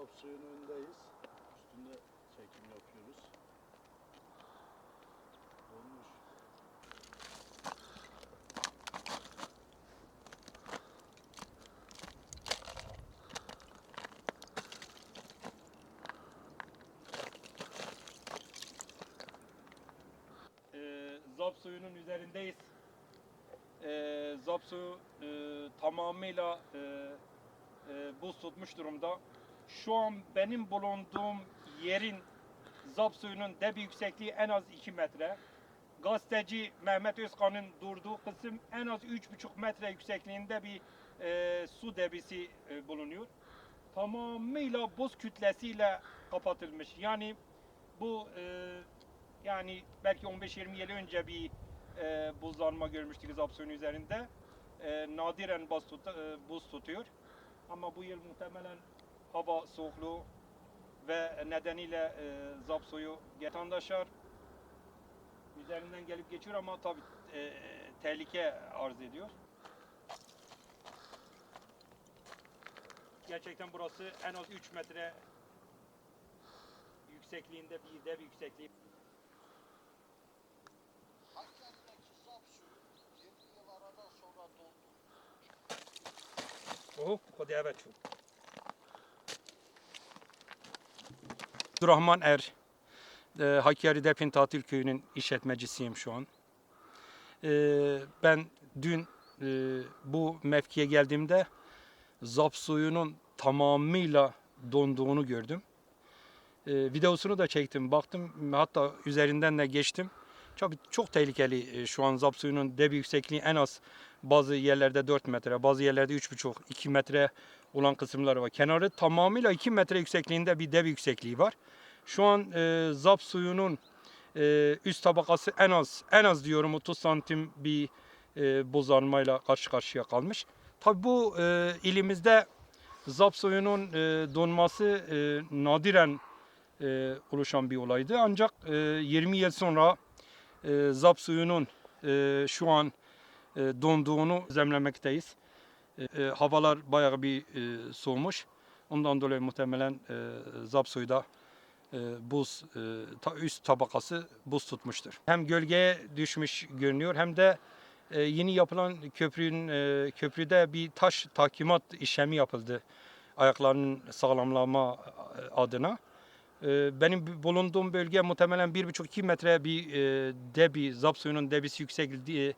Zap suyun önündeyiz. Üstünde çekim yapıyoruz. Olmuş. e, Zap suyunun üzerindeyiz. E, Zap suyu e, tamamıyla e, e, buz tutmuş durumda. Şu an benim bulunduğum yerin Zap suyunun debi yüksekliği en az 2 metre. Gazeteci Mehmet Özkan'ın durduğu kısım en az 3,5 metre yüksekliğinde bir e, su debisi e, bulunuyor. Tamamıyla buz kütlesiyle kapatılmış. Yani bu e, yani belki 15-20 yıl önce bir e, buzlanma görmüştük Zapsuyun üzerinde. E, nadiren buz, tut, e, buz tutuyor. Ama bu yıl muhtemelen hava soğukluğu ve nedeniyle e, Zapsuyu vatandaşlar üzerinden gelip geçiyor ama tabii e, tehlike arz ediyor. Gerçekten burası en az 3 metre yüksekliğinde bir dev yüksekliği. Hakkari'deki zap suyu 20 yıl aradan sonra doldu. Oh, hadi evet çok. Abdurrahman Er, e, Hakkari Depin Tatil Köyü'nün işletmecisiyim şu an. E, ben dün e, bu mevkiye geldiğimde zap suyunun tamamıyla donduğunu gördüm. E, videosunu da çektim, baktım hatta üzerinden de geçtim. Çok, çok tehlikeli e, şu an zap suyunun debi yüksekliği en az bazı yerlerde 4 metre, bazı yerlerde 3,5-2 metre olan kısımları var. Kenarı tamamıyla 2 metre yüksekliğinde bir dev yüksekliği var. Şu an e, zap suyunun e, üst tabakası en az en az diyorum 30 santim bir e, bozarmayla karşı karşıya kalmış. Tabi bu e, ilimizde zap suyunun e, donması e, nadiren e, oluşan bir olaydı. Ancak e, 20 yıl sonra e, zap suyunun e, şu an e, donduğunu zemlemekteyiz. E, havalar bayağı bir e, soğumuş. Ondan dolayı muhtemelen e, zap suyu da e, buz e, üst tabakası buz tutmuştur. Hem gölgeye düşmüş görünüyor hem de e, yeni yapılan köprünün e, köprüde bir taş takimat işlemi yapıldı ayaklarının sağlamlama e, adına. E, Benim bulunduğum bölge muhtemelen 1,5-2 metre bir e, debi, zap suyunun debisi yükseldi,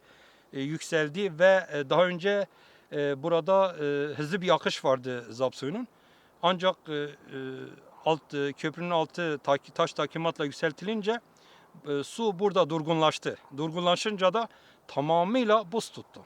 e, yükseldi ve e, daha önce e, burada e, hızlı bir akış vardı zap suyunun. Ancak e, e, alt e, köprünün altı taki- taş takimatla yükseltilince e, su burada durgunlaştı. Durgunlaşınca da tamamıyla buz tuttu.